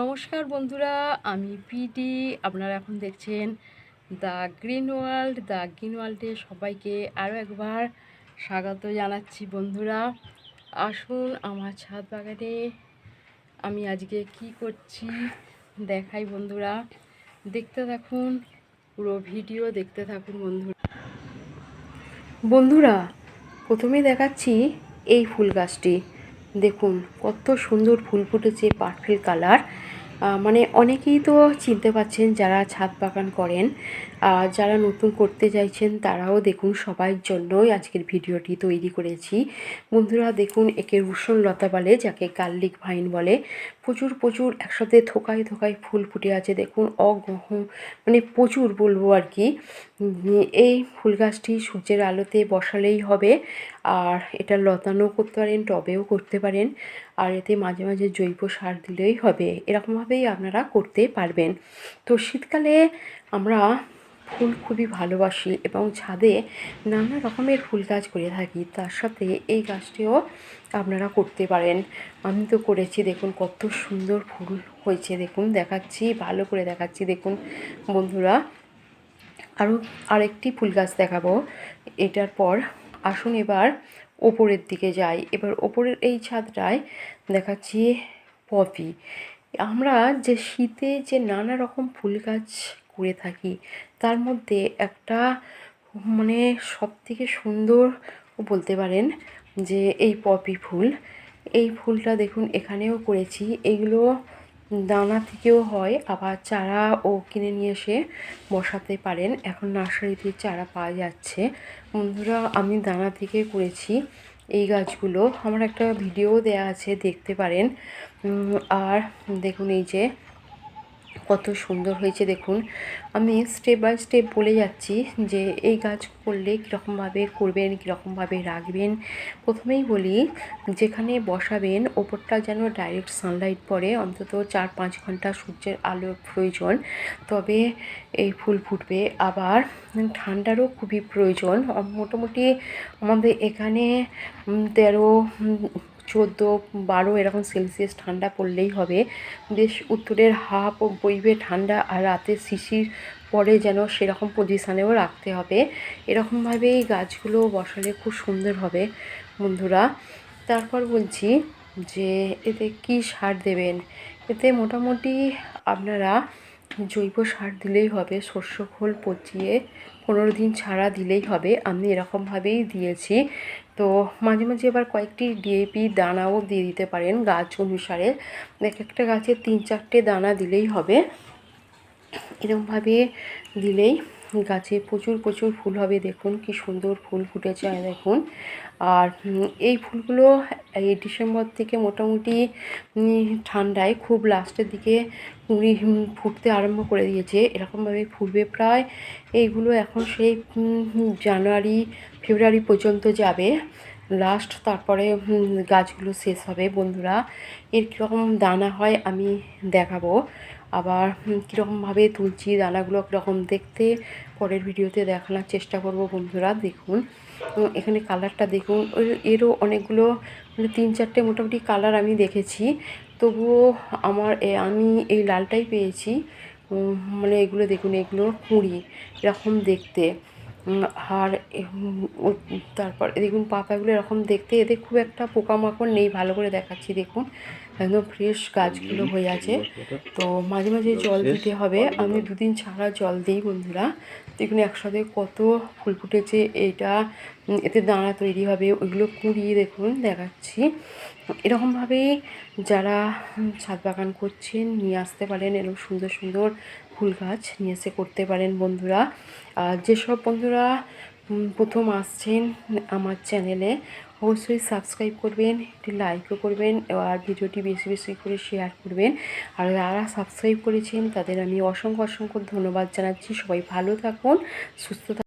নমস্কার বন্ধুরা, আমি পিডি। আপনারা এখন দেখছেন the green world. The green ওয়ার্ল্ডে সবাইকে আরও একবার স্বাগত জানাচ্ছি বন্ধুরা। আসুন আমার ছাদ বাগানে আমি আজকে কি করছি দেখাই বন্ধুরা। দেখতে থাকুন, পুরো ভিডিও দেখতে থাকুন বন্ধুরা। বন্ধুরা প্রথমে দেখাচ্ছি এই ফুল গাছটি। দেখুন, কত সুন্দর ফুল ফুটেছে পার্পেল কালার। মানে অনেকেই তো চিনতে পাচ্ছেন যারা ছাদ বাগান করেন আর যারা নতুন করতে চাইছেন তারাও দেখুন সবার জন্যই আজকের ভিডিওটি তৈরি করেছি। বন্ধুরা দেখুন, একে রুশন লতা বলে যাকে গার্লিক ভাইন বলে, প্রচুর প্রচুর একসাথে থোকায় থোকায় ফুল ফুটে আছে। দেখুন, অগহ মানে প্রচুর বলব আর কি। এই ফুল গাছটি সূর্যের আলোতে বসালেই হবে। আর এটা লতানো করতে পারেন, টবেও করতে পারেন। আর এতে মাঝে মাঝে জৈব সার দিলেই হবে। এরকমভাবেই আপনারা করতে পারবেন। তো শীতকালে আমরা ফুল খুবই ভালোবাসি এবং ছাদে নানা রকমের ফুল গাছ করে থাকি। তার সাথে এই গাছটিও আপনারা করতে পারেন। আমি তো করেছি, দেখুন কত সুন্দর ফুল হয়েছে, দেখুন দেখাচ্ছি, ভালো করে দেখাচ্ছি, দেখুন বন্ধুরা। আরও আরেকটি ফুল গাছ দেখাবো। এটার পর আসুন এবার ওপরের দিকে যাই। এবার ওপরের এই ছাদটায় দেখাচ্ছি পপি। আমরা যে শীতে যে নানা রকম ফুল গাছ করে থাকি, তার মধ্যে একটা মানে সব থেকে সুন্দর বলতে পারেন যে এই পপি ফুল। এই ফুলটা দেখুন, এখানেও করেছি। এইগুলো দানা থেকেও হয়, আবার চারা ও কিনে নিয়ে এসে বসাতে পারেন। এখন নার্সারিতে চারা পাওয়া যাচ্ছে। বন্ধুরা, আমি দানা থেকে করেছি এই গাছগুলো। আমার একটা ভিডিও দেয়া আছে, দেখতে পারেন। আর দেখুন এই যে কত সুন্দর হয়েছে দেখুন। আমি স্টেপ বাই স্টেপ বলে যাচ্ছি যে এই গাছ করলে কীরকমভাবে করবেন, কীরকমভাবে রাখবেন। প্রথমেই বলি, যেখানে বসাবেন, ওপরটা যেন ডাইরেক্ট সানলাইট পড়ে। অন্তত চার পাঁচ ঘণ্টা সূর্যের আলোর প্রয়োজন। তবে এই ফুল ফুটবে। আবার ঠান্ডারও খুবই প্রয়োজন। মোটামুটি আমাদের এখানে তেরো চোদ্দ, বারো এরকম সেলসিয়াস ঠান্ডা পড়লেই হবে। বেশ উত্তরের হাফ বইবে ঠান্ডা আর রাতে শিশির পরে যেন সেরকম পজিশানেও রাখতে হবে। এরকমভাবেই গাছগুলো বসালে খুব সুন্দর হবে বন্ধুরা। তারপর বলছি যে এতে কি সার দেবেন? এতে মোটামুটি আপনারা জৈব সার দিলেই হবে, শস্য খোল পচিয়ে পনেরো দিন ছাড়া দিলেই হবে। আমি এরকমভাবেই দিয়েছি। তো মাঝে মাঝে এবার কয়েকটি ডিএপি দানাও দিয়ে দিতে পারেন গাছ অনুসারে। এক একটা গাছে তিন চারটে দানা দিলেই হবে। এরকমভাবে দিলেই গাছে প্রচুর প্রচুর ফুল হবে। দেখুন কি সুন্দর ফুল ফুটেছে দেখুন। আর এই ফুলগুলো এই ডিসেম্বর থেকে মোটামুটি ঠান্ডায় খুব লাস্টের দিকে ফুটতে আরম্ভ করে দিয়েছে। এরকমভাবে ফুটবে প্রায় এইগুলো এখন সেই জানুয়ারি, ফেব্রুয়ারি পর্যন্ত যাবে। লাস্ট তারপরে গাছগুলো শেষ হবে। বন্ধুরা, এর কীরকম দানা হয় আমি দেখাবো। আবার কীরকমভাবে তুলছি, দানাগুলো কীরকম দেখতে, পরের ভিডিওতে দেখানোর চেষ্টা করব বন্ধুরা, দেখুন। এখানে কালারটা দেখুন এরও অনেকগুলো মানে তিন চারটে মোটামুটি কালার আমি দেখেছি। তবুও আমার আমি এই লালটাই পেয়েছি। মানে এগুলো দেখুন, এগুলো কুঁড়ি, এরকম দেখতে। আর তারপর দেখুন, পাতাগুলো এরকম দেখতে, এতে খুব একটা পোকামাকড় নেই, ভালো করে দেখাচ্ছি, দেখুন। একদম ফ্রেশ গাছগুলো হয়ে আছে। তো মাঝে মাঝে জল দিতে হবে। আমি দুদিন ছাড়া জল দিই বন্ধুরা। দেখুন একসাথে কত ফুল ফুটেছে। এটা এতে দানা তৈরি হবে। ওইগুলো কুড়িয়ে দেখুন দেখাচ্ছি। এরকমভাবেই যারা ছাদ বাগান করছেন নিয়ে আসতে পারেন এরকম সুন্দর সুন্দর ফুল গাছ নিয়ে এসে করতে পারেন বন্ধুরা। আর যেসব বন্ধুরা প্রথম আসছেন আমার চ্যানেলে অবশ্যই সাবস্ক্রাইব করবেন, একটি লাইকও করবেন আর ভিডিওটি বেশি বেশি করে শেয়ার করবেন। আর যারা সাবস্ক্রাইব করেছেন তাদের আমি অসংখ্য অসংখ্য ধন্যবাদ জানাচ্ছি। সবাই ভালো থাকুন, সুস্থ